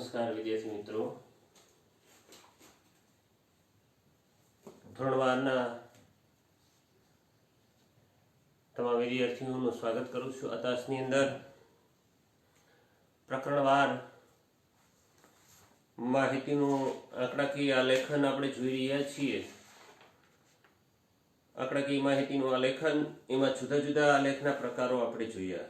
નમસ્કાર વિદ્યાર્થી મિત્રો. ધોરણ તમામ વિદ્યાર્થીઓનું સ્વાગત કરું છું. અતાસની અંદર પ્રકરણવાર માહિતીનું આંકડાકીય આલેખન આપણે જોઈ રહ્યા છીએ. આંકડાકીય માહિતીનું આલેખન એમાં જુદા જુદા આલેખના પ્રકારો આપણે જોયા.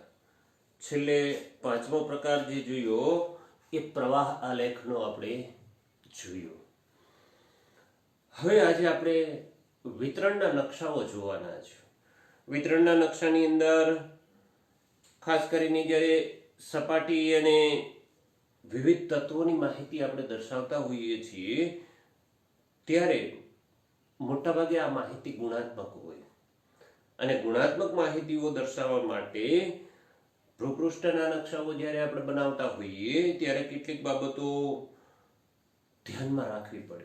છેલ્લે પાંચમો પ્રકાર જે જોયો એ પ્રવાહ આલેખનો આપણે જોયો. હવે આજે આપણે વિતરણના નકશાઓ જોવાના છે. વિતરણના નકશાની અંદર ખાસ કરીને જ્યારે સપાટી અને વિવિધ તત્વોની માહિતી આપણે દર્શાવતા હોઈએ છીએ, ત્યારે મોટાભાગે આ માહિતી ગુણાત્મક હોય. અને ગુણાત્મક માહિતીઓ દર્શાવવા માટે ભૂપૃષ્ઠના નકશાઓ જ્યારે આપણે બનાવતા હોઈએ, ત્યારે કેટલીક બાબતો ધ્યાનમાં રાખવી પડે.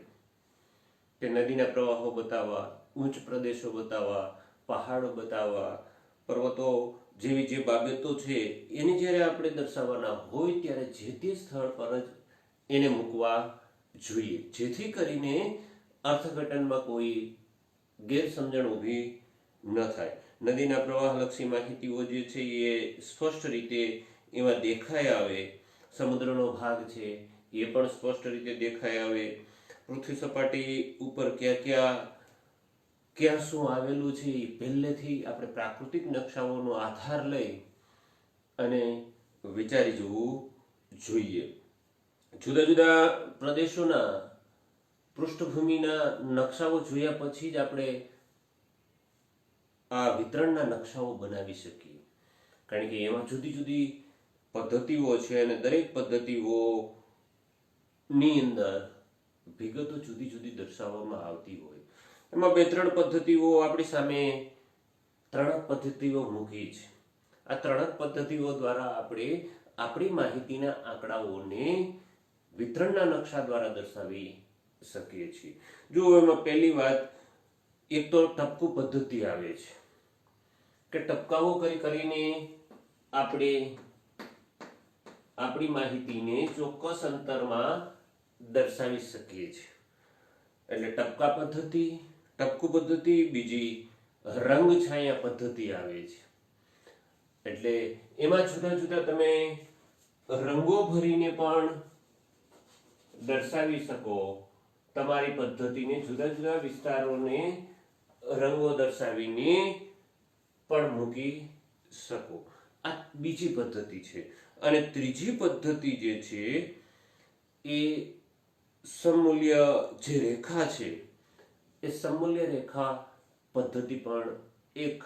કે નદીના પ્રવાહો બતાવવા ઊંચ પ્રદેશો બતાવવા, પહાડો બતાવવા, પર્વતો જેવી જે બાબતો છે, એને જ્યારે આપણે દર્શાવવાના હોય, ત્યારે જે તે સ્થળ પર જ એને મૂકવા જોઈએ. જેથી કરીને અર્થઘટનમાં કોઈ ગેરસમજણ ઊભી ન થાય. નદીના પ્રવાહલક્ષી માહિતીઓ જે છે એ સ્પષ્ટ રીતે એમાં દેખાય આવે, સમુદ્રનો ભાગ છે, એ પણ સ્પષ્ટ રીતે દેખાય આવે. પૃથ્વી સપાટી ઉપર ક્યાં ક્યાં ક્યાં શું આવેલું છે એ પહેલેથી આપણે પ્રાકૃતિક નકશાઓનો આધાર લઈ અને વિચારી જવું જોઈએ. જુદા જુદા પ્રદેશોના પૃષ્ઠભૂમિના નકશાઓ જોયા પછી જ આપણે આ વિતરણના નકશાઓ બનાવી શકીએ. કારણ કે એમાં જુદી જુદી પદ્ધતિઓ છે અને દરેક પદ્ધતિઓની અંદર વિગતો જુદી જુદી દર્શાવવામાં આવતી હોય. એમાં બે ત્રણ પદ્ધતિઓ આપણી સામે ત્રણ પદ્ધતિઓ મૂકી છે. આ ત્રણ પદ્ધતિઓ દ્વારા આપણે આપણી માહિતીના આંકડાઓને વિતરણના નકશા દ્વારા દર્શાવી શકીએ છીએ. જો એમાં પહેલી વાત એક તો ટપકું પદ્ધતિ આવે છે. કે ટપકાઓ કરી કરીને આપણે આપણી માહિતીને ચોક્કસ અંતરમાં દર્શાવી શકીએ છીએ. એટલે ટપકા પદ્ધતિ, ટપકું પદ્ધતિ, બીજી રંગ છાયા પદ્ધતિ આવે છે. એટલે એમાં જુદા જુદા તમે રંગો ભરીને પણ દર્શાવી શકો, તમારી પદ્ધતિને જુદા જુદા વિસ્તારોને રંગો દર્શાવીને પણ મૂકી શકો. આ બીજી પદ્ધતિ છે. અને ત્રીજી પદ્ધતિ જે છે, એ સમૂલ્ય જે રેખા છે, એ સમૂલ્ય રેખા પદ્ધતિ પણ એક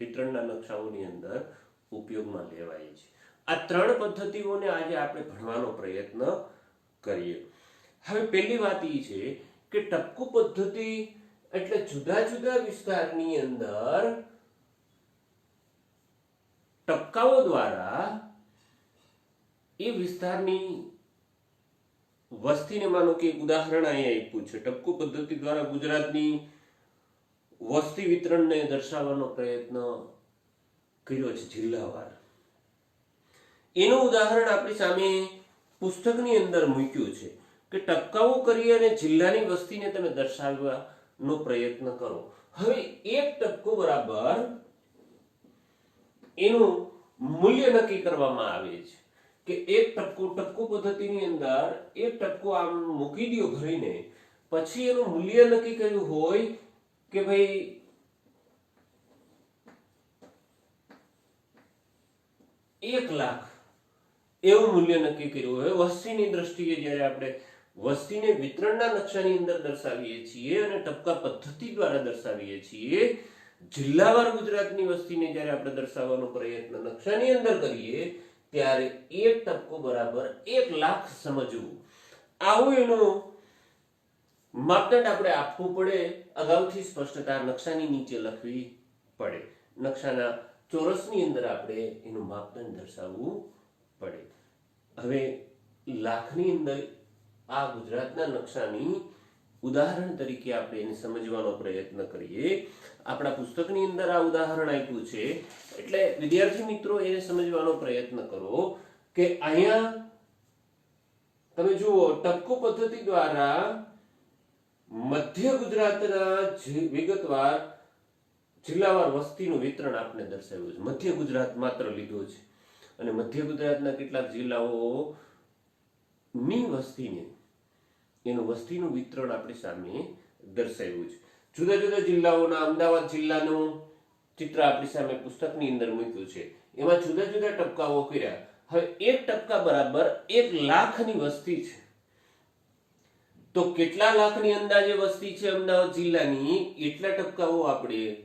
વિતરણના નકશાઓની અંદર ઉપયોગમાં લેવાય છે. આ ત્રણ પદ્ધતિઓને આજે આપણે ભણવાનો પ્રયત્ન કરીએ. હવે પહેલી વાત એ છે કે ટપકું પદ્ધતિ એટલે જુદા જુદા વિસ્તારની અંદર ટપકાઓ દ્વારા એ વિસ્તારની વસ્તીને માનો કે ઉદાહરણ અહીંયા આપ્યું છે. ટપકુ પદ્ધતિ દ્વારા ગુજરાતની વસ્તી વિતરણને દર્શાવવાનો પ્રયત્ન કર્યો છે જિલ્લાવાર. એનું ઉદાહરણ આપણી સામે પુસ્તકની અંદર મૂક્યું છે કે ટપકાઓ કરી અને જિલ્લાની વસ્તીને તમે દર્શાવવાનો પ્રયત્ન કરો. હવે એક ટપકો બરાબર એનું મૂલ્ય નક્કી કરવામાં આવે છે કે એક ટપકો ટપકો પદ્ધતિની અંદર એક ટપકો આમ મૂકી દો ભરીને પછી એનું મૂલ્ય નક્કી કર્યું હોય કે ભાઈ એક લાખ એવું મૂલ્ય નક્કી કર્યું હોય. વસ્તીની દ્રષ્ટિએ જ્યારે આપણે વસ્તીને વિતરણના નકશાની અંદર દર્શાવીએ છીએ અને ટપકા પદ્ધતિ દ્વારા દર્શાવીએ છીએ. જિલ્લાવાર ગુજરાતની વસ્તીને જ્યારે આપણે દર્શાવવાનો પ્રયત્ન નકશાની અંદર કરીએ, ત્યારે એક ટપકો બરાબર એક લાખ સમજવું. આવું એનું માપદંડ આપણે આપવું પડે. અગાઉથી સ્પષ્ટતા નકશાની નીચે લખવી પડે. નકશાના ચોરસની અંદર આપણે એનું માપદંડ દર્શાવવું પડે. હવે લાખની અંદર આ ગુજરાતના નકશાની ઉદાહરણ તરીકે આપણે એને સમજવાનો પ્રયત્ન કરીએ. આપણા પુસ્તકની અંદર આ ઉદાહરણ આપ્યું છે. એટલે વિદ્યાર્થી મિત્રો, એને સમજવાનો પ્રયત્ન કરો કે અહીંયા તમે જુઓ, ટપકો પદ્ધતિ દ્વારા મધ્ય ગુજરાતના વિગતવાર જિલ્લાવાર વસ્તીનું વિતરણ આપણે દર્શાવ્યું છે. મધ્ય ગુજરાત માત્ર લીધું છે. અને મધ્ય ગુજરાતના કેટલાક જિલ્લાઓ ની વસ્તીને એનું વસ્તીનું વિતરણ આપણી સામે દર્શાવ્યું છે. જુદા જુદા જિલ્લાઓના, અમદાવાદ જિલ્લાનું ચિત્ર આપણી સામે પુસ્તકની અંદર મૂક્યું છે. એમાં જુદા જુદા ટપકાઓ કર્યા. હવે એક ટપકા બરાબર એક લાખની વસ્તી છે. તો કેટલા લાખની અંદાજે વસ્તી છે અમદાવાદ જિલ્લાની? એટલા ટપકાઓ આપણે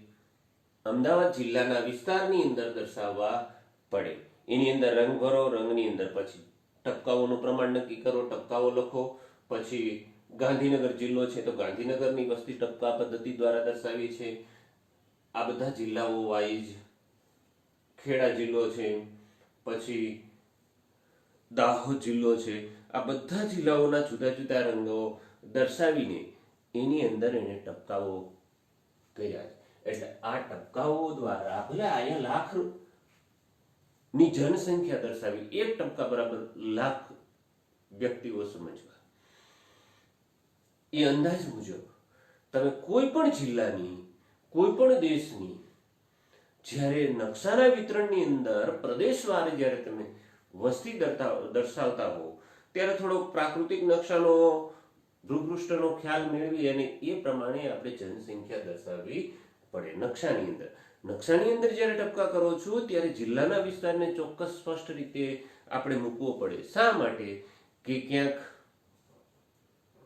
અમદાવાદ જિલ્લાના વિસ્તારની અંદર દર્શાવવા પડે. એની અંદર રંગ ભરો રંગની અંદર પછી ટપકાઓનું પ્રમાણ નક્કી કરો, ટપકાઓ લખો. પછી ગાંધીનગર જિલ્લો છે તો ગાંધીનગરની વસ્તી ટપકા પદ્ધતિ દ્વારા દર્શાવી છે. આ બધા જિલ્લાઓ વાઇઝ ખેડા જિલ્લો છે, પછી દાહોદ જિલ્લો છે. આ બધા જિલ્લાઓના જુદા જુદા રંગો દર્શાવીને એની અંદર એને ટપકાઓ કર્યા છે. એટલે આ ટપકાઓ દ્વારા ભલે અહીંયા લાખની જનસંખ્યા દર્શાવી, એક ટપકા બરાબર લાખ વ્યક્તિઓ સમજવા. એ અંદાજ મુજબ તમે કોઈ પણ જિલ્લાની, કોઈ પણ દેશની, જ્યારે નકશાના વિતરણની અંદર પ્રદેશવારે જ્યારે તમે વસ્તી દર્શાવતા હો, ત્યારે થોડોક પ્રાકૃતિક નકશાનો, ભૂપૃષ્ઠનો ખ્યાલ મેળવી અને એ પ્રમાણે આપણે જનસંખ્યા દર્શાવવી પડે નકશાની અંદર. નકશાની અંદર જ્યારે ટપકા કરો છો, ત્યારે જિલ્લાના વિસ્તારને ચોક્કસ સ્પષ્ટ રીતે આપણે મૂકવો પડે. શા માટે? કે ક્યાંક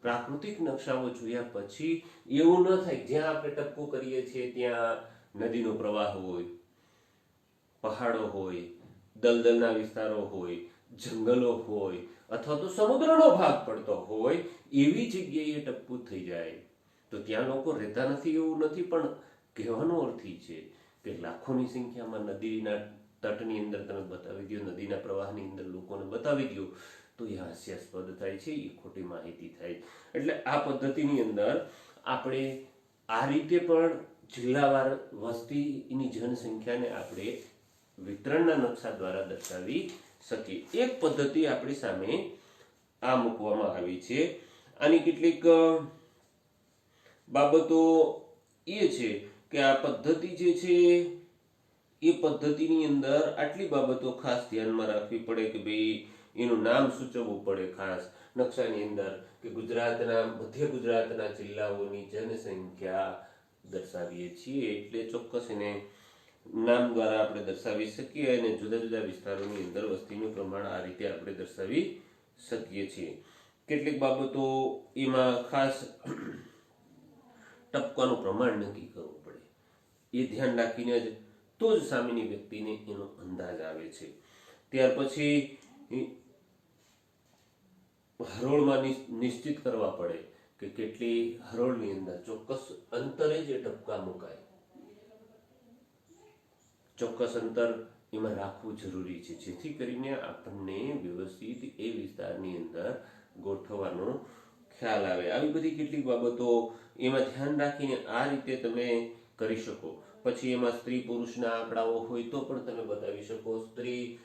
પ્રાકૃતિક નકશાઓ જોયા પછી એવું ન થાય જ્યાં આપણે ટપકો કરીએ છીએ ત્યાં નદીનો પ્રવાહ હોય, પહાડો હોય, દલદલના વિસ્તારો હોય, જંગલો હોય અથવા તો સમુદ્રનો ભાગ પડતો હોય, એવી જગ્યાએ ટપકું થઈ જાય. તો ત્યાં લોકો રહેતા નથી એવું નથી, પણ કહેવાનો અર્થ છે કે લાખોની સંખ્યામાં નદીના તટની અંદર તમે બતાવી દો નદીના પ્રવાહની અંદર લોકોને બતાવી દો તો એ હાસ્યાસ્પદ થાય છે, એ ખોટી માહિતી થાય. એટલે આ પદ્ધતિની અંદર આપણે આ રીતે પણ જિલ્લાવાર વસ્તીની જનસંખ્યાને આપણે વિતરણના નકશા દ્વારા દર્શાવી શકીએ. એક પદ્ધતિ આપણી સામે આ મૂકવામાં આવી છે આની કેટલીક બાબતો એ છે કે આ પદ્ધતિ જે છે એ પદ્ધતિની અંદર આટલી બાબતો ખાસ ધ્યાનમાં રાખવી પડે કે ભાઈ એનું નામ સૂચવવું પડે ખાસ નકશાની અંદર કે ગુજરાતના, મધ્ય ગુજરાતના જિલ્લાઓની જનસંખ્યા દર્શાવીએ છીએ એટલે ચોક્કસ એને નામ દ્વારા આપણે દર્શાવી શકીએ અને જુદા જુદા વિસ્તારોની અંદર વસ્તીનું પ્રમાણ આ રીતે આપણે દર્શાવી શકીએ છીએ. કેટલીક બાબતો એમાં ખાસ ટપકાનું પ્રમાણ નક્કી કરવું પડે. એ ધ્યાન રાખીને જ તો જ સામેની વ્યક્તિને એનો અંદાજ આવે છે. ત્યાર પછી હરોળમાં નિશ- નિશ્ચિત કરવા પડે કે કેટલી હરોળની અંદર ચોક્કસ અંતરે જે ટપકા મુકાય. ચોક્કસ અંતર એમાં રાખવું જરૂરી છે. જેથી કરીને આપણને વ્યવસ્થિત એ વિસ્તારની અંદર ગોઠવવાનો ખ્યાલ આવે. આવી બધી કેટલીક બાબતો એમાં ધ્યાન રાખીને આ રીતે તમે કરી શકો. પછી એમાં સ્ત્રી પુરુષના આંકડાઓ હોય તો પણ તમે બતાવી શકો. સ્ત્રી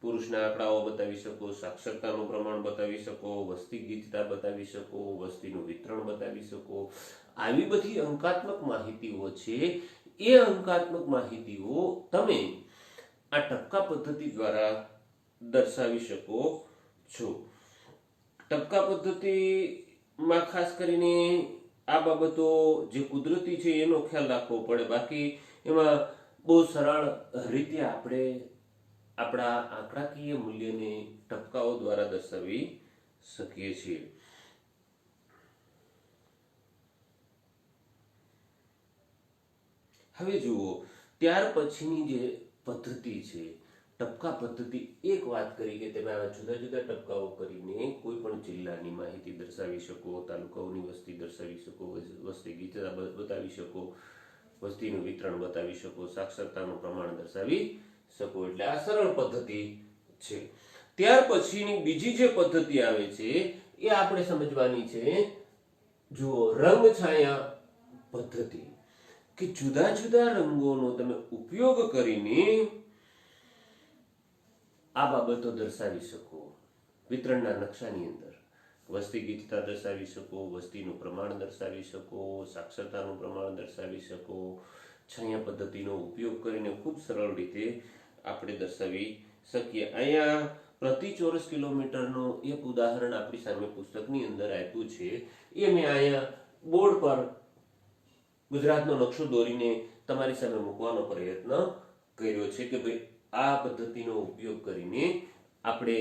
પુરુષના આંકડાઓ બતાવી શકો, સાક્ષરતાનું પ્રમાણ બતાવી શકો, વસ્તી ગીચતા બતાવી શકો, વસ્તીનું વિતરણ બતાવી શકો. આવી બધી અંકાત્મક માહિતીઓ છે. એ અંકાત્મક માહિતીઓ તમે આ ટપકા પદ્ધતિ દ્વારા દર્શાવી શકો છો. ટપકા પદ્ધતિમાં ખાસ કરીને આ બાબતો જે કુદરતી છે એનો ખ્યાલ રાખવો પડે. બાકી એમાં બહુ સરળ રીતે આપણે આપણા આંકડાકીય મૂલ્યને ટપકાઓ દ્વારા દર્શાવી શકીએ છીએ. હવે જુઓ, ત્યાર પછીની જે પદ્ધતિ છે, ટપકા પદ્ધતિ, એક વાત કરી કે તમે આવા જુદા જુદા ટપકાઓ કરીને કોઈ પણ જિલ્લાની માહિતી દર્શાવી શકો, તાલુકાઓની વસ્તી દર્શાવી શકો વસ્તી ગીતતા બતાવી શકો, વસ્તીનું વિતરણ બતાવી શકો, સાક્ષરતાનું પ્રમાણ દર્શાવી શકો. એટલે આ સરળ પદ્ધતિ છે. ત્યાર પછીની બીજી જે પદ્ધતિ આવે છે, એ આપણે સમજવાની છે, જુઓ રંગ છાયા પદ્ધતિ. કે જુદા જુદા રંગોનો તમે ઉપયોગ કરીને આ બાબતો દર્શાવી શકો. વિતરણના નકશાની અંદર. વસ્તી ગીચતા દર્શાવી શકો, વસ્તીનું પ્રમાણ દર્શાવી શકો, સાક્ષરતાનું પ્રમાણ દર્શાવી શકો છાયા પદ્ધતિનો ઉપયોગ કરીને ખૂબ સરળ રીતે આપણે દર્શાવી શકીએ. અહીંયા પ્રતિ ચોરસ કિલોમીટરનું એક ઉદાહરણ આપણી સામે પુસ્તકની અંદર આપ્યું છે. એ મેં અહીંયા બોર્ડ પર ગુજરાતનો નકશો દોરીને તમારી સામે મૂકવાનો પ્રયત્ન કર્યો છે કે ભાઈ આ પદ્ધતિનો ઉપયોગ કરીને આપણે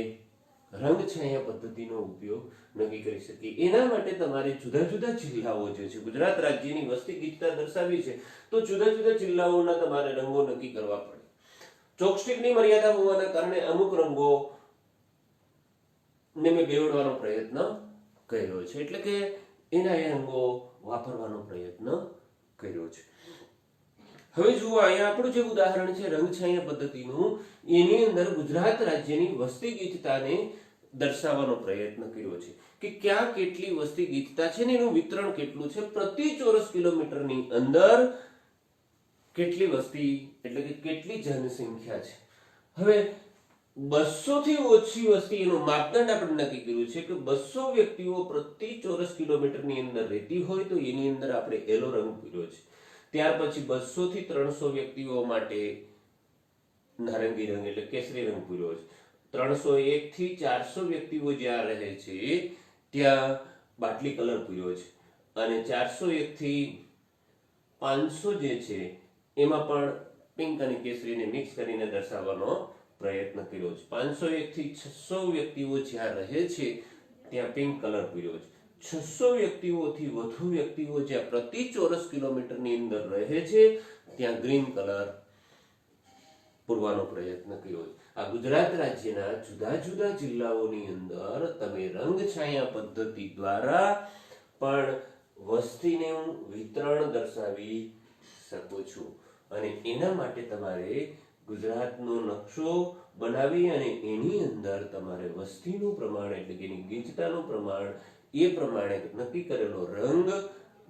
રંગછાયા પદ્ધતિનો ઉપયોગ નક્કી કરી શકીએ. એના માટે તમારે જુદા જુદા જિલ્લાઓ જે છે, ગુજરાત રાજ્યની વસ્તી ગીચતા દર્શાવી છે, તો જુદા જુદા જિલ્લાઓના તમારે રંગો નક્કી કરવા પડે. ચોકસ્ટિકની મર્યાદા હોવાના કારણે અમુક રંગો ને મેં બેવડવાનો પ્રયત્ન કર્યો છે. એટલે કે એના એ રંગો વાપરવાનો પ્રયત્ન કર્યો છે. હવે જુઓ, અહીંયા આપણું જે ઉદાહરણ છે રંગછાયા પદ્ધતિનું, એની અંદર ગુજરાત રાજ્યની વસ્તી ગીચતાને દર્શાવવાનો પ્રયત્ન કર્યો છે કે ક્યાં કેટલી વસ્તી ગીચતા છે ને એનું વિતરણ કેટલું છે. પ્રતિ ચોરસ કિલોમીટરની અંદર કેટલી વસ્તી, એટલે કે કેટલી જનસંખ્યા છે. હવે બસો થી ઓછી વસ્તી, એનું માપદંડ આપણે નક્કી કર્યું છે કે બસો વ્યક્તિઓ પ્રતિ ચોરસ કિલોમીટરની અંદર રહેતી હોય તો એની અંદર આપણે એલો રંગ કર્યો છે. ત્યાર પછી બસો થી ત્રણસો વ્યક્તિઓ માટે નારંગી રંગ એટલે કેસરી રંગ પૂર્યો છે. ત્રણસો એક થી ચારસો વ્યક્તિઓ જ્યાં રહે છે, ત્યાં બાટલી કલર પૂર્યો છે. અને ચારસો એક થી પાંચસો જે છે, એમાં પણ પિંક અને કેસરીને મિક્સ કરીને દર્શાવવાનો પ્રયત્ન કર્યો છે. પાંચસો એક થી છસો વ્યક્તિઓ જ્યાં રહે છે, ત્યાં પિંક કલર પૂર્યો છે. છસો વ્યક્તિઓથી વધુ વ્યક્તિઓ જ્યાં પ્રતિ ચોરસ કિલોમીટરની અંદર રહે છે, ત્યાં ગ્રીન કલર પૂરવાનો પ્રયત્ન કર્યો આ ગુજરાત રાજ્યના જુદા જુદા જિલ્લાઓની અંદર તમે રંગછાયા પદ્ધતિ દ્વારા પણ વસ્તીનું વિતરણ દર્શાવી શકો છો. અને એના માટે તમારે ગુજરાતનો નકશો બનાવી અને એની અંદર તમારે વસ્તીનું પ્રમાણ એટલે કે એની ગીચતાનું પ્રમાણ એ પ્રમાણે નક્કી કરેલો રંગ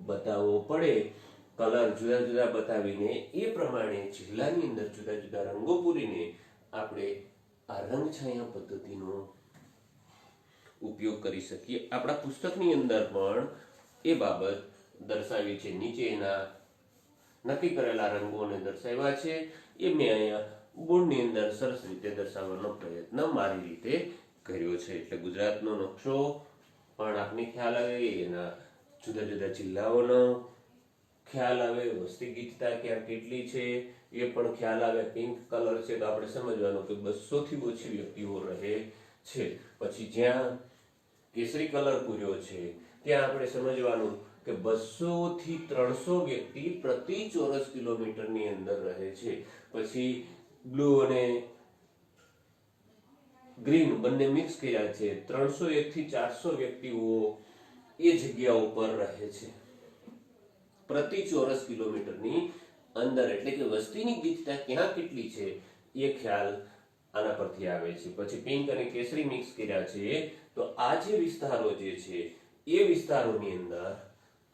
બતાવવો પડે. કલર જુદા જુદા બતાવીને એ પ્રમાણે જિલ્લાની અંદર જુદા જુદા રંગો પૂરીને આપણે આ રંગછાયા પદ્ધતિનો ઉપયોગ કરી શકીએ. આપણા પુસ્તકની અંદર પણ એ બાબત દર્શાવી છે. નીચેના નક્કી કરેલા રંગોને દર્શાવ્યા છે. એ મેં અહીંયા બોર્ડની અંદર સરસ રીતે દર્શાવવાનો પ્રયત્ન મારી રીતે કર્યો છે. એટલે ગુજરાતનો નકશો પણ આપને ખ્યાલ આવે એના જુદા જુદા જિલ્લાઓનો ખ્યાલ આવે, વસ્તી ગીચતા ક્યાં કેટલી છે, એ પણ ખ્યાલ આવે. પિંક કલર છે તો આપણે સમજવાનું કે બસો થી ઓછી વ્યક્તિઓ રહે છે. પછી જ્યાં કેસરી કલર પૂર્યો છે, ત્યાં આપણે સમજવાનું કે બસો થી ત્રણસો વ્યક્તિ પ્રતિ ચોરસ કિલોમીટરની અંદર રહે છે. પછી બ્લુ અને ગ્રીન બંને મિક્સ કર્યા છે. ત્રણસો એક થી ચારસો વ્યક્તિઓ એ જગ્યા ઉપર રહે છે. પ્રતિ ચોરસ કિલોમીટરની અંદર, એટલે કે વસ્તીની ગીચતા ક્યાં કેટલી છે, એ ખ્યાલ આના પરથી આવે છે. પછી પિંક અને કેસરી મિક્સ કર્યા છે, તો આ જે વિસ્તારો જે છે, એ વિસ્તારોની અંદર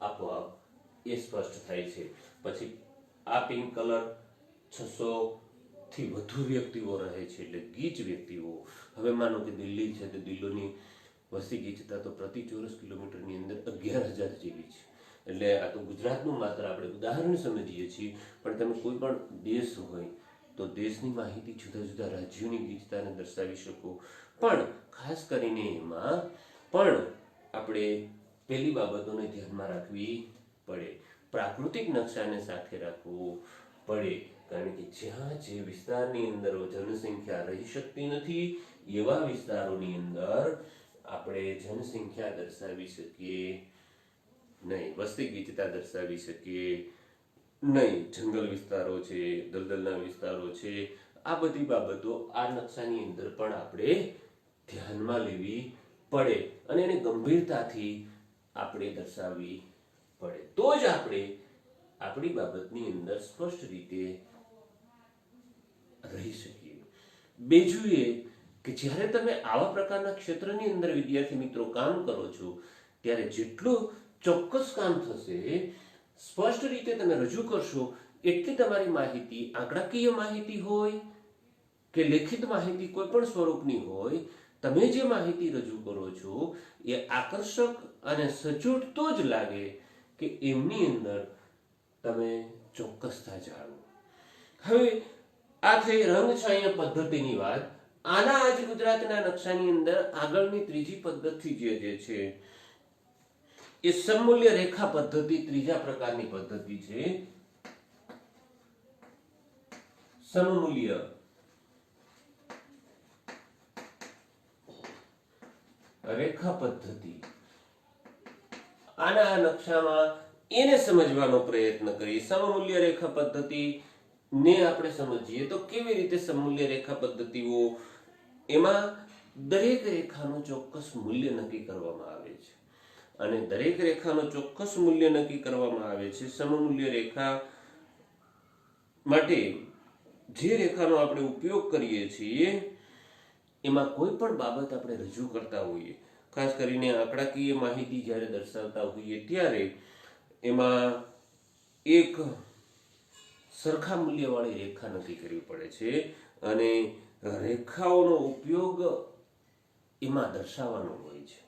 આપોઆપ એ સ્પષ્ટ થાય છે. પછી આ પિંક કલર છસો થી વધુ વ્યક્તિઓ રહે છે એટલે ગીચ વ્યક્તિઓ. હવે માનો કે દિલ્હી છે તો દિલ્હીની વસ્તી ગીચતા તો પ્રતિ ચોરસ કિલોમીટરની અંદર અગિયાર હજાર જેવી છે. એટલે આ તો ગુજરાતનું માત્ર આપણે ઉદાહરણ સમજીએ છીએ, પણ તમે કોઈ પણ દેશ હોય તો દેશની માહિતી જુદા જુદા રાજ્યોની ગીચતાને દર્શાવી શકો. પણ ખાસ કરીને એમાં પણ આપણે પહેલી બાબતોને ધ્યાનમાં રાખવી પડે. પ્રાકૃતિક નકશાને સાથે રાખવું પડે. કારણ કે જ્યાં જે વિસ્તારની અંદર જનસંખ્યા રહી શકતી નથી, એવા વિસ્તારોની અંદર આપણે જનસંખ્યા દર્શાવી શકીએ નહીં, વસ્તી ગીચતા દર્શાવી શકીએ નહીં. જંગલ વિસ્તારો છે, દલદલના વિસ્તારો છે, આ બધી બાબતો આ નકશાની અંદર પણ આપણે ધ્યાનમાં લેવી પડે અને એને ગંભીરતાથી આપણે દર્શાવવી પડે. તો જ આપણે આપણી બાબતની અંદર સ્પષ્ટ રીતે રહી શકીએ. બીજું એ કે જ્યારે તમે આવા પ્રકારના ક્ષેત્રની અંદર વિદ્યાર્થી મિત્રો કામ કરો છો, ત્યારે જેટલું ચોક્કસ કામ થશે, સ્પષ્ટ રીતે તમે રજૂ કરશો, એટલી તમારી માહિતી, આંકડાકીય માહિતી હોય કે લેખિત માહિતી કોઈ પણ સ્વરૂપની હોય, તમે જે માહિતી રજૂ કરો છો, એ આકર્ષક અને સચોટ તો જ લાગે કે એમની અંદર તમે ચોક્કસતા જાણો. હવે આ થઈ રંગછાયા પદ્ધતિની વાત, આના આજ ગુજરાતના નકશાની અંદર આગળની ત્રીજી પદ્ધતિ જે છે, એ સમમૂલ્ય રેખા પદ્ધતિ ત્રીજા પ્રકારની પદ્ધતિ છે. સમમૂલ્ય રેખા પદ્ધતિ. આના નકશામાં એને સમજવાનો પ્રયત્ન કરીએ. સમમૂલ્ય રેખા પદ્ધતિ ને આપણે સમજીએ તો કેવી રીતે સમૂલ્ય રેખા પદ્ધતિઓ એમાં દરેક રેખાનું ચોક્કસ મૂલ્ય નક્કી કરવામાં આવે છે? અને દરેક રેખાનું ચોક્કસ મૂલ્ય નક્કી કરવામાં આવે છે સમમૂલ્ય રેખા માટે જે રેખાનો આપણે ઉપયોગ કરીએ છીએ, એમાં કોઈ પણ બાબત આપણે રજૂ કરતા હોઈએ. ખાસ કરીને આંકડાકીય માહિતી જ્યારે દર્શાવતા હોઈએ ત્યારે એમાં એક સરખા મૂલ્યવાળી રેખા નક્કી કરવી પડે છે અને રેખાઓનો ઉપયોગ એમાં દર્શાવવાનો હોય છે.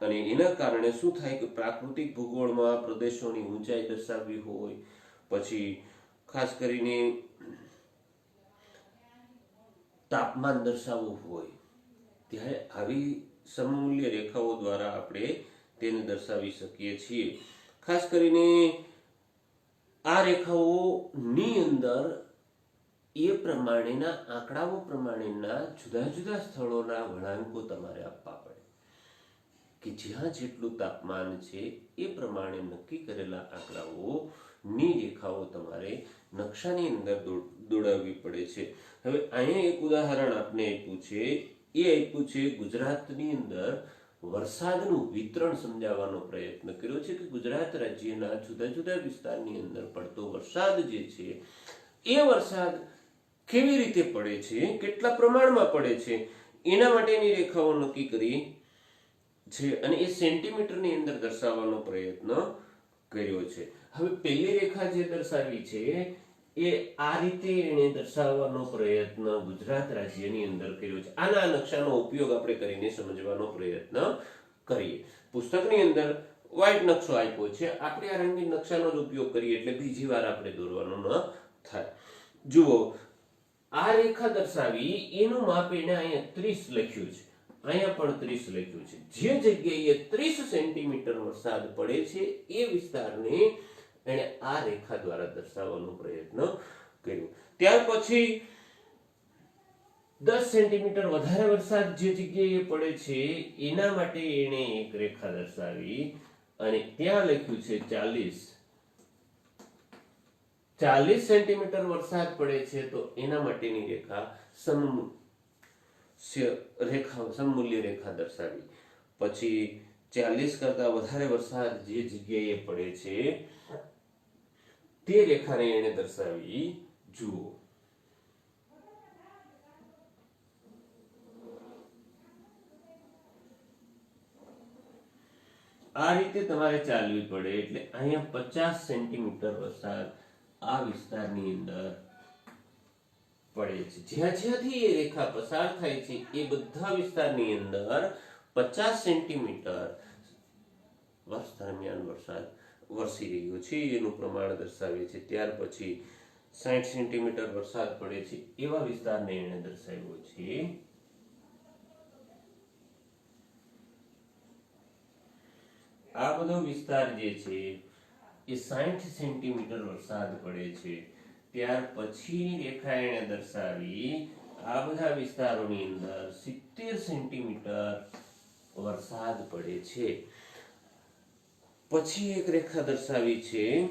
અને એના કારણે શું થાય કે પ્રાકૃતિક ભૂગોળમાં પ્રદેશોની ઊંચાઈ દર્શાવવી હોય, પછી ખાસ કરીને તાપમાન દર્શાવવું હોય, ત્યારે આવી સમમૂલ્ય રેખાઓ દ્વારા આપણે તેને દર્શાવી શકીએ છીએ. ખાસ કરીને આ રેખાઓની અંદર એ પ્રમાણેના, આંકડાઓ પ્રમાણેના જુદા જુદા સ્થળોના વળાંકો તમારે આપવા પડે. કે જ્યાં જેટલું તાપમાન છે, એ પ્રમાણે નક્કી કરેલા આંકડાઓ ની રેખાઓ તમારે નકશાની અંદર દોડાવવી પડે છે. હવે અહીંયા એક ઉદાહરણ આપને આપ્યું છે. એ આપ્યું છે ગુજરાતની અંદર વરસાદનું વિતરણ સમજાવવાનો પ્રયત્ન કર્યો છે કે ગુજરાત રાજ્યના જુદા જુદા વિસ્તારની અંદર પડતો વરસાદ જે છે, એ વરસાદ કેવી રીતે પડે છે, કેટલા પ્રમાણમાં પડે છે, એના માટેની રેખાઓ નક્કી કરી છે અને એ સેન્ટીમીટરની અંદર દર્શાવવાનો પ્રયત્ન કર્યો છે. હવે પહેલી રેખા જે દર્શાવી છે એ આ રીતે એને દર્શાવવાનો પ્રયત્ન ગુજરાત રાજ્યની અંદર કર્યો છે. આના નકશાનો ઉપયોગ આપણે કરીને સમજવાનો પ્રયત્ન કરીએ. પુસ્તકની અંદર વ્હાઇટ નકશો આપ્યો છે. આપણે આ રંગીન નકશાનો જ ઉપયોગ કરીએ એટલે બીજી વાર આપણે દોરવાનો ન થાય. જુઓ, આ રેખા દર્શાવી એનું માપ એને અહીંયા ત્રીસ લખ્યું છે. અહીંયા પણ ત્રીસ લખ્યું છે. જે જગ્યાએ ત્રીસ સેન્ટીમીટર વરસાદ પડે છે, એ વિસ્તારને એણે આ રેખા દ્વારા દર્શાવવાનો પ્રયત્ન કર્યો. ત્યાર પછી દસ સેન્ટીમીટર વધારે વરસાદ જે જગ્યાએ પડે છે, એના માટે એણે એક રેખા દર્શાવી અને ત્યાં લખ્યું છે ચાલીસ. ચાલીસ સેન્ટીમીટર વરસાદ પડે છે, તો એના માટેની રેખા સમ રેખા સમમૂલ્ય રેખા દર્શાવી. પછી ચાલીસ કરતા વધારે વરસાદ જે જગ્યાએ પડે છે તે રેખાને એને દર્શાવી. જુઓ. આ રીતે તમારે ચાલવી પડે એટલે અહીંયા પચાસ સેન્ટીમીટર વરસાદ આ વિસ્તારની અંદર પડે છે. જ્યાં જ્યાંથી એ રેખા પસાર થાય છે, એ બધા વિસ્તારની અંદર પચાસ સેન્ટીમીટર વર્ષ દરમિયાન વરસાદ વરસી રહ્યો છે, એનું પ્રમાણ દર્શાવે છે. ત્યાર પછી સાઠ સેન્ટીમીટર વરસાદ પડે છે, એવા વિસ્તારને એણે દર્શાવ્યો છે. આ બધો વિસ્તાર જે છે, એ સાઠ સેન્ટીમીટર વરસાદ પડે છે. ત્યાર પછી રેખા એણે દર્શાવી, આ બધા વિસ્તારોની અંદર સિત્તેર સેન્ટીમીટર વરસાદ પડે છે. પછી એક રેખા દર્શાવી છે.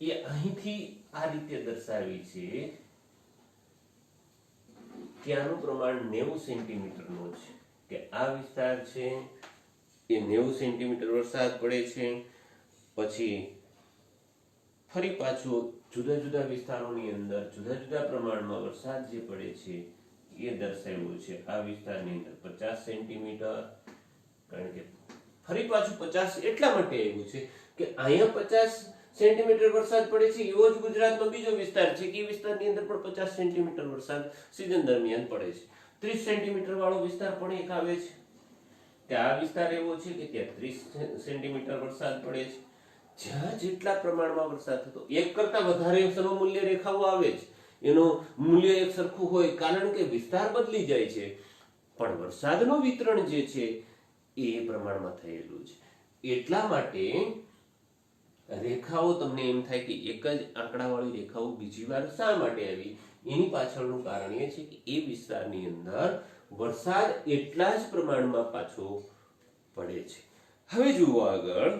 એ અહીંથી આ રીતે દર્શાવી છે. ત્યાંનું પ્રમાણ નેવું સેન્ટીમીટરનું છે. કે આ વિસ્તાર છે, એ નેવું સેન્ટીમીટર વરસાદ પડે છે. પછી ફરી પાછું જુદા જુદા વિસ્તારોની અંદર, જુદા જુદા પ્રમાણમાં વરસાદ જે પડે છે, એ દર્શાવ્યું છે. આ વિસ્તારની અંદર પચાસ સેન્ટીમીટર, કારણ કે ફરી પાછું પચાસ એટલા માટે આવ્યું છે કે અહીંયા પચાસ સેન્ટીમીટર વરસાદ પડે છે, એવો જ ગુજરાતનો બીજો વિસ્તાર છે કે એ વિસ્તારની અંદર પણ પચાસ સેન્ટીમીટર વરસાદ સિઝન દરમિયાન પડે છે. ત્રીસ સેન્ટીમીટર વાળો વિસ્તાર પણ એક આવે છે. કે આ વિસ્તાર એવો છે કે ત્યાં ત્રીસ સેન્ટીમીટર વરસાદ પડે છે. જ્યાં જેટલા પ્રમાણમાં વરસાદ થતો, એક કરતા વધારે સમમૂલ્ય રેખાઓ આવે છે. એનું મૂલ્ય એક સરખું હોય, કારણ કે વિસ્તાર બદલી જાય છે. પણ વરસાદનું વિતરણ જે છે એ પ્રમાણમાં થયેલું છે. એટલા માટે રેખાઓ તમને એમ થાય કે એક જ આંકડાવાળી રેખાઓ બીજી વાર શા માટે આવી? એની પાછળનું કારણ એ છે કે એ વિસ્તારની અંદર વરસાદ એટલા જ પ્રમાણમાં પાછો પડે છે. હવે જુઓ આગળ.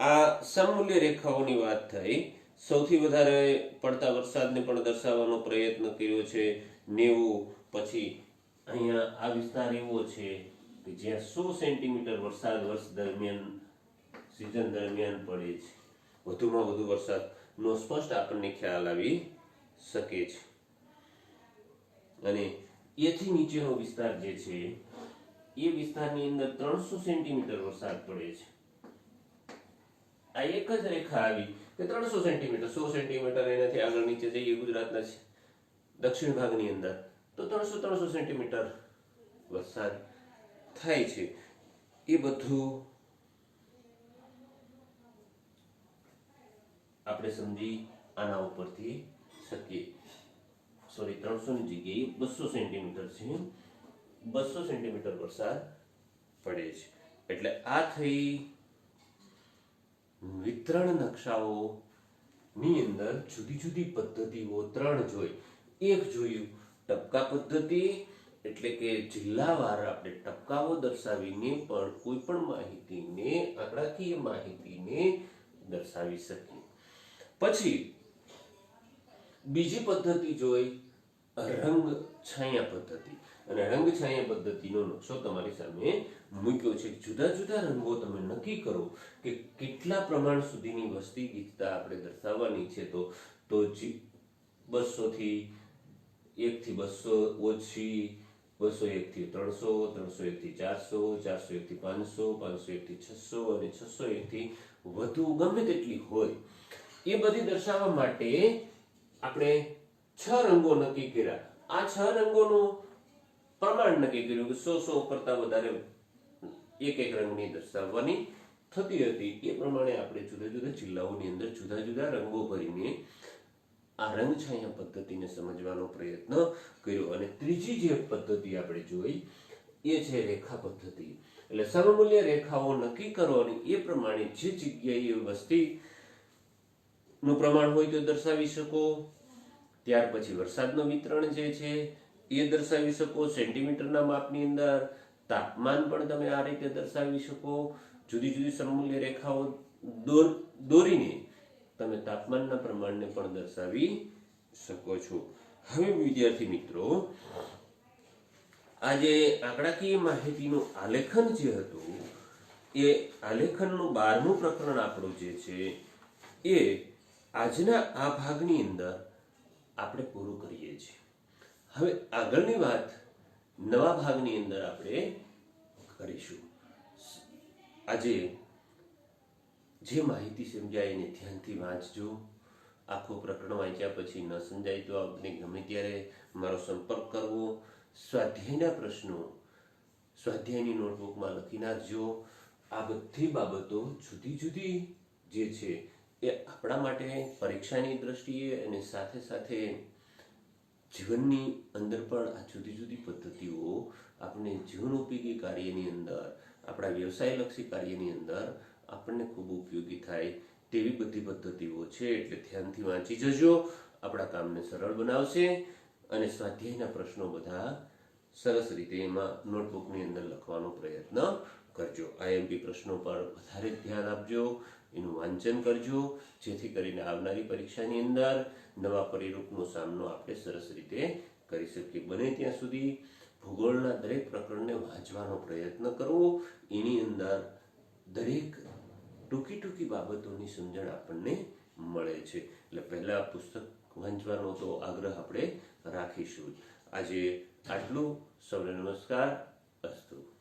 આ સમમૂલ્ય રેખાઓની વાત થઈ. સૌથી વધારે પડતા વરસાદને પણ દર્શાવવાનો પ્રયત્ન કર્યો છે નેવું, પછી અહીંયા આ વિસ્તાર એવો છે કે જ્યાં સો સેન્ટીમીટર વરસાદ વર્ષ દરમિયાન સિઝન દરમિયાન પડે છે. વધુમાં વધુ વરસાદનો સ્પષ્ટ આપણને ખ્યાલ આવી શકે છે. અને એથી નીચેનો વિસ્તાર જે છે, એ વિસ્તારની અંદર ત્રણસો સેન્ટીમીટર વરસાદ પડે છે. આ એક જ રેખા આવી કે ત્રણસો સેન્ટીમીટર, સો સેન્ટીમીટર એનાથી આગળ નીચે જઈએ ગુજરાતના છે દક્ષિણ ભાગની અંદર. તો ત્રણસો ત્રણસો સેન્ટીમીટર વરસાદ થાય છે. એ બધું આપણે સમજી આના ઉપરથી શકીએ. સોરી ત્રણસો ની જગ્યાએ બસો સેન્ટીમીટર છે. બસો સેન્ટીમીટર વરસાદ પડે છે. એટલે આ થઈ વિતરણ નકશાઓની અંદર જુદી જુદી પદ્ધતિઓ ત્રણ જોઈ. એક જોયું ટપકા પદ્ધતિ એટલે કે જિલ્લાવાર આપણે ટપકાઓ દર્શાવીને પણ કોઈ પણ માહિતીને, આંકડાકીય માહિતીને દર્શાવી શકીએ. પછી, બીજી પદ્ધતિ જોઈ, રંગ છાયા પદ્ધતિ. અને રંગ છાયા પદ્ધતિનો નકશો તમારી સામે મૂક્યો છે. જુદા જુદા રંગો તમે નક્કી કરો કે કેટલા પ્રમાણ સુધીની વસ્તી ગીચતા આપણે દર્શાવવાની છે તો તો બસોથી એક થી બસો ઓછી, બસો એક થી ત્રણસો ત્રણસો એક થી ચારસો ચારસો એક થી પાંચસો પાંચસો એક થી છસો અને છસો એક થી વધુ, ગમે તેટલી હોય. એ બધી દર્શાવવા માટે આપણે છ રંગો નક્કી કર્યા. આ છ રંગોનું પ્રમાણ નક્કી કર્યું કે સો સો કરતા વધારે એક એક રંગની દર્શાવવાની થતી હતી. એ પ્રમાણે આપણે જુદા જુદા જિલ્લાઓની અંદર જુદા જુદા રંગો ભરીને આ રંગછાયા પદ્ધતિને સમજવાનો પ્રયત્ન કર્યો. અને ત્રીજી જે પદ્ધતિ આપણે જોઈ, એ છે રેખા પદ્ધતિ. એટલે સમમૂલ્ય રેખાઓ નક્કી કરો અને એ પ્રમાણે જે જગ્યાએ વસ્તી નું પ્રમાણ હોય તો દર્શાવી શકો. ત્યાર પછી વરસાદનું વિતરણ જે છે, એ દર્શાવી શકો. સેન્ટીમીટરના માપની અંદર તાપમાન પણ તમે આ રીતે દર્શાવી શકો. જુદી જુદી સમમૂલ્ય રેખાઓ દોર, દોરીને તમે તાપમાનના પ્રમાણને પણ દર્શાવી શકો છો. હવે વિદ્યાર્થી મિત્રો, આજે આંકડાકીય માહિતીનું આલેખન જે હતું, એ આલેખનનું બારમું પ્રકરણ આપણું જે છે, એ આજના આ ભાગની અંદર આપણે પૂરું કરીએ છીએ. હવે આગળની વાત નવા ભાગની અંદર આપણે કરીશું. આજે જે માહિતી સમજાય એને ધ્યાનથી વાંચજો. આખો પ્રકરણ વાંચ્યા પછી ન સમજાય તો આપને ગમે ત્યારે મારો સંપર્ક કરવો. સ્વાધ્યાયના પ્રશ્નો, સ્વાધ્યાયની નોટબુકમાં લખી નાખજો. આ બધી બાબતો જુદી જુદી જે છે એ આપણા માટે પરીક્ષાની દ્રષ્ટિએ અને સાથે સાથે જીવનની અંદર પણ આ જુદી જુદી પદ્ધતિઓ, આપણે જીવન ઉપયોગી કાર્યની અંદર, આપણા વ્યવસાયલક્ષી કાર્યની અંદર આપણને ખૂબ ઉપયોગી થાય તેવી બધી પદ્ધતિઓ છે. એટલે ધ્યાનથી વાંચી જજો. આપણા કામને સરળ બનાવશે અને સ્વાધ્યાયના પ્રશ્નો બધા સરસ રીતે એમાં નોટબુકની અંદર લખવાનો પ્રયત્ન કરજો. આઈએમપી પ્રશ્નો પર વધારે ધ્યાન આપજો. એનું વાંચન કરજો. જેથી કરીને આવનારી પરીક્ષાની અંદર નવા પરિરૂપનો સામનો આપણે સરસ રીતે કરી શકીએ. બને ત્યાં સુધી ભૂગોળના દરેક પ્રકરણને વાંચવાનો પ્રયત્ન કરવો. એની અંદર દરેક ટૂંકી ટૂંકી બાબતોની સમજણ આપણને મળે છે. એટલે પહેલા પુસ્તક વાંચવાનો તો આગ્રહ આપણે રાખીશું. આજે આટલું. સૌને નમસ્કાર.